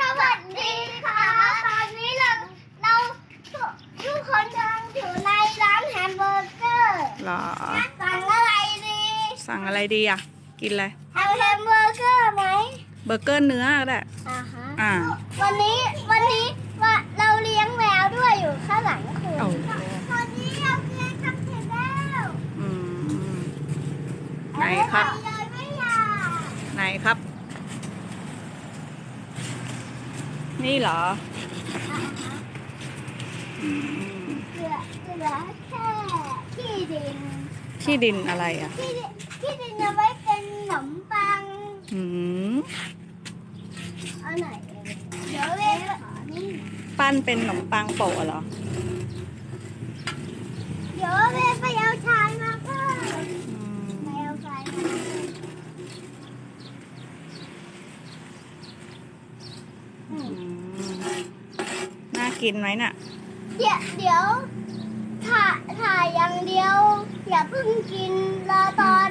สวัสดีค่ะ ตอนนี้เราเราทุกคนกำลังอยู่ในร้านแฮมเบอร์เกอร์เหรอสั่งอะไรดี สั่งอะไรดีอะ กินอะไรเอาแฮมเบอร์เกอร์ไหมเบอร์เกอร์เนื้อก็ได้อ่าฮะอ่าวันนี้วันนี้ว่าเราเลี้ยงแมวด้วยอยู่ข้างหลังคุณโอ้ตอนนี้เราเลี้ยงทำเสร็จแล้วอืมไหนครับเอาไปเลยไม่อยากไหนครับ นี่เหรออ่าฮะอืมเหลือเหลือแค่ที่ดินที่ดินอะไรอะ ที่ดินที่ดินเอาไว้เป็นขนมปังอืมเอาไหนเดี๋ยวเล่นนี่ปั้นเป็นขนมปังโปะเหรอ เดี๋ยวเล่นไปเอาชายมาเพิ่มไปเอาชายมาเพิ่มอืม กินไหมน่ะ เดี๋ยวเดี๋ยวถ่ายถ่ายอย่างเดียว อย่าเพิ่งกินรอตอน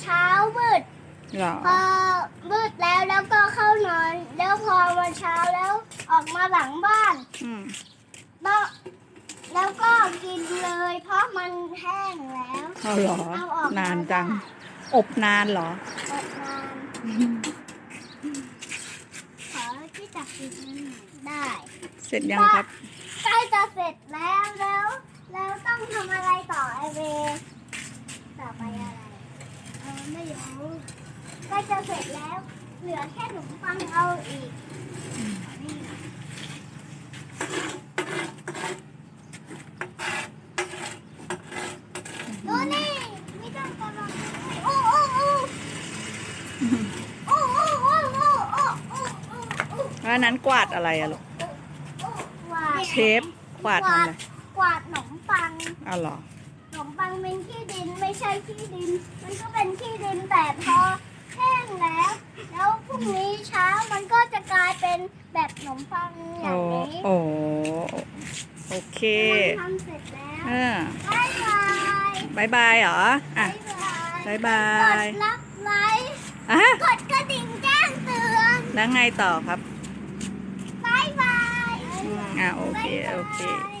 เช้ามืดเหรอพอมืดแล้วแล้วก็เข้านอน แล้วพอวันเช้าแล้วออกมาหลังบ้านอืมแล้วแล้วก็กินเลย เพราะมันแห้งแล้วเอาเหรอ เอาออกนานจัง อบนานเหรออดนานขอที่จับกินได้ เสร็จยังครับ ใกล้จะเสร็จแล้วแล้ว แล้วต้องทำอะไรต่อไอเวต่อไปอะไรเออไม่รู้ใกล้จะเสร็จแล้ว เหลือแค่ขนมปังเอาอีกนี่นะดูนี่มีต้นกระบอกโอ้โอ้โอ้โอ้โอ้โอ้โอ้โอ้โอ้โอ้โอ้แล้วอันนั้นกวาดอะไรอะลูก เชฟกวาดทำอะไรกวาดขนมปังเอาเหรอขนมปังเป็นขี้ดินไม่ใช่ขี้ดิน มันก็เป็นขี้ดินแต่พอแห้งแล้ว แล้วพรุ่งนี้เช้ามันก็จะกลายเป็นแบบขนมปังอโอ้ย่างนี้โอ้โอเคมันทำเสร็จแล้วเออบายบายบายบายเหรออะบายบ๊ายบาย กดรับไลค์อะกดกระดิ่งแจ้งเตือน แล้วไงต่อครับ 啊 ok ok